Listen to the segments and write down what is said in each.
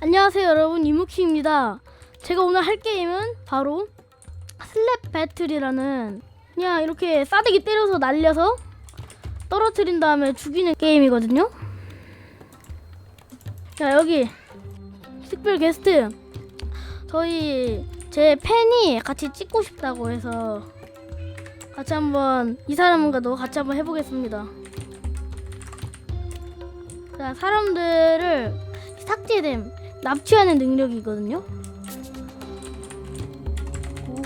안녕하세요 여러분. 이무키입니다. 제가 오늘 할 게임은 바로 슬랩 배틀이라는 그냥 이렇게 싸대기 때려서 날려서 떨어뜨린 다음에 죽이는 게임이거든요. 자 여기 특별 게스트. 저희 제 팬이 같이 찍고 싶다고 해서 같이 한번 이 사람과도 같이 한번 해보겠습니다. 자 사람들을 삭제됨 납치하는 능력이거든요. 오.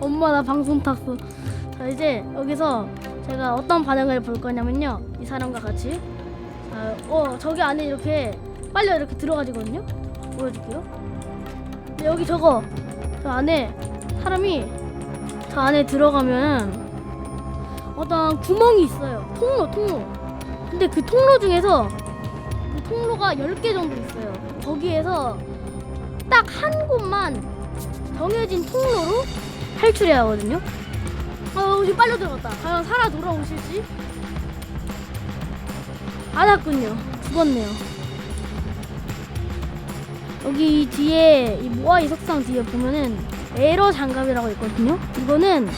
엄마 나 방송 탔어. 자 이제 여기서 제가 어떤 반응을 볼 거냐면요. 이 사람과 같이. 자, 어 저기 안에 이렇게 빨리 이렇게 들어가지거든요. 보여줄게요. 여기 저거 저 안에 사람이 저 안에 들어가면 어떤 구멍이 있어요. 통로 통로. 근데 그 통로 중에서 그 통로가 10개 정도 있어요. 거기에서 딱 한 곳만 정해진 통로로 탈출해야 하거든요. 아, 지금 빨려 들어갔다. 과연 살아 돌아오실지? 안 왔군요. 죽었네요. 여기 뒤에 이 모아이 석상 뒤에 보면은 에러 장갑이라고 있거든요. 이거는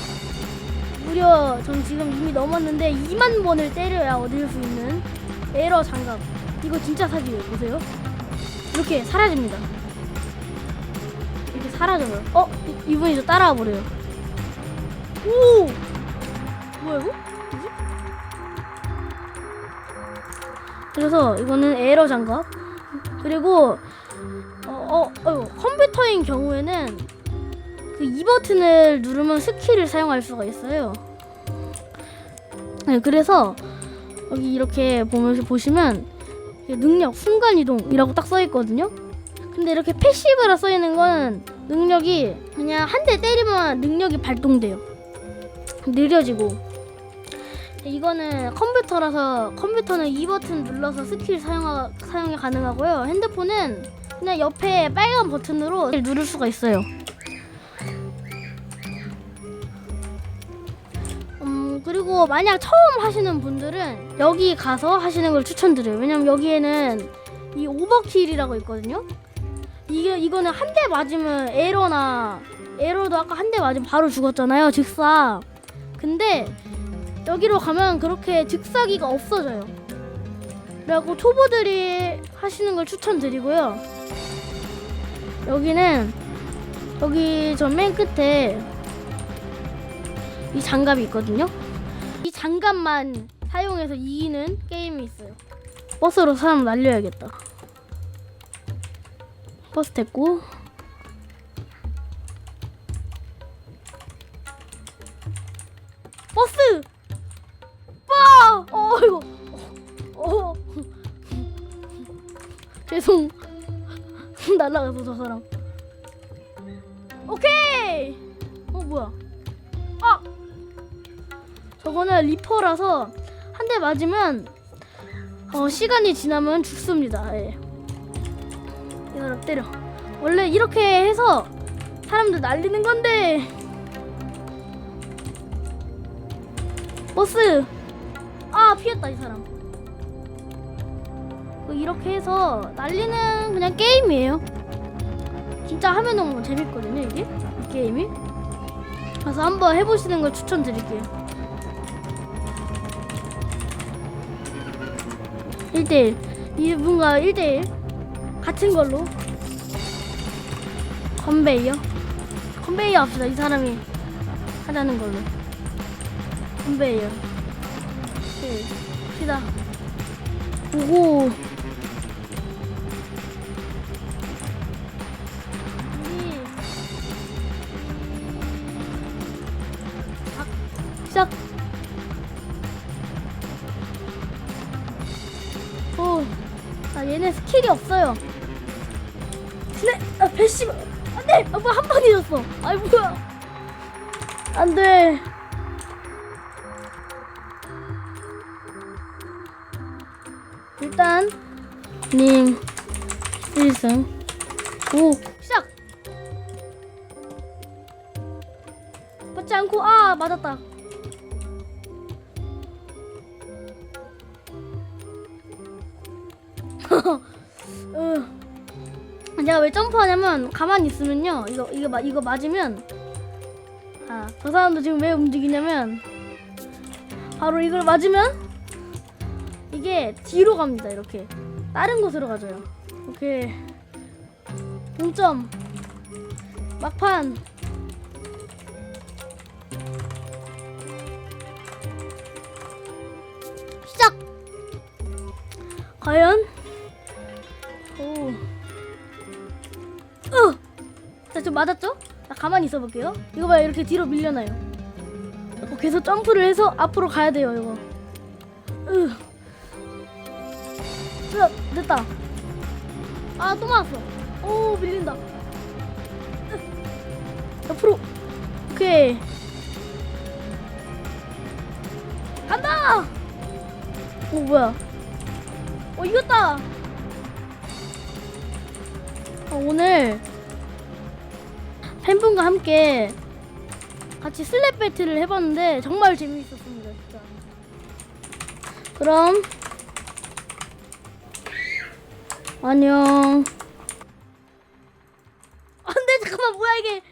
무려 전 지금 이미 넘었는데 2만 번을 때려야 얻을 수 있는 에러 장갑. 이거 진짜 사기예요. 보세요. 이렇게 사라집니다. 이렇게 사라져요. 어? 이- 이분이 저 따라와 버려요. 오! 뭐야 이거? 뭐지? 그래서 이거는 에러 장갑. 그리고 어, 어, 어, 컴퓨터인 경우에는 그 이 버튼을 누르면 스킬을 사용할 수가 있어요. 네, 그래서 여기 이렇게 보면서 보시면 능력 순간 이동이라고 딱 써 있거든요. 근데 이렇게 패시브라 써 있는 건 능력이 그냥 한 대 때리면 능력이 발동돼요. 느려지고. 이거는 컴퓨터라서 컴퓨터는 이 버튼 눌러서 스킬 사용 사용이 가능하고요. 핸드폰은 그냥 옆에 빨간 버튼으로 누를 수가 있어요. 그리고 만약 처음 하시는 분들은 여기 가서 하시는 걸 추천드려요. 왜냐면 여기에는 이 오버킬이라고 있거든요. 이게 이거는 한 대 맞으면 에러나 에러도 아까 한 대 맞으면 바로 죽었잖아요. 즉사. 근데 여기로 가면 그렇게 즉사기가 없어져요. 그래갖고 초보들이 하시는 걸 추천드리고요. 여기는 여기 저 맨 끝에 이 장갑이 있거든요. 이 장갑만 사용해서 이기는 게임이 있어요. 버스로 사람 날려야겠다. 버스 됐고 버스! 빠! 어 이거 어, 어. 죄송 날라가서 저 사람 오케이 어 뭐야 아 저거는 리퍼라서 한 대 맞으면 어, 시간이 지나면 죽습니다. 예. 이 사람 때려. 원래 이렇게 해서 사람들 날리는 건데. 버스. 아 피했다 이 사람. 그 이렇게 해서 날리는 그냥 게임이에요. 진짜 하면 너무 재밌거든요 이게 이 게임이. 그래서 한번 해보시는 걸 추천드릴게요. 1대1 이분과 1대1 같은 걸로. 컨베이어? 컨베이어 합시다 이 사람이 하자는 걸로. 컨베이어. 네 시다. 오고 시작 얘네 스킬이 없어요. 네, 아 배심, 안돼, 아 뭐한 방에 졌어. 아이 뭐야, 안돼. 일단 님 1승 오 시작. 맞지 않고 아 맞았다. 으. 제가 왜 점프하냐면 가만히 있으면요. 이거 이거 마- 이거 맞으면 아 저 사람도 지금 왜 움직이냐면 바로 이걸 맞으면 이게 뒤로 갑니다 이렇게. 다른 곳으로 가져요. 오케이. 동점. 막판. 시작! 과연 자, 좀 맞았죠? 자, 가만히 있어 볼게요. 이거 봐요. 이렇게 뒤로 밀려나요. 어, 계속 점프를 해서 앞으로 가야 돼요, 이거. 으. 으, 됐다. 아, 또 맞았어. 오, 밀린다. 으. 옆으로. 오케이. 간다! 오, 뭐야. 어, 이겼다! 어, 오늘 팬분과 함께 같이 슬랩 배틀을 해봤는데 정말 재미있었습니다. 진짜. 그럼 안녕. 아, 안돼 잠깐만 뭐야 이게.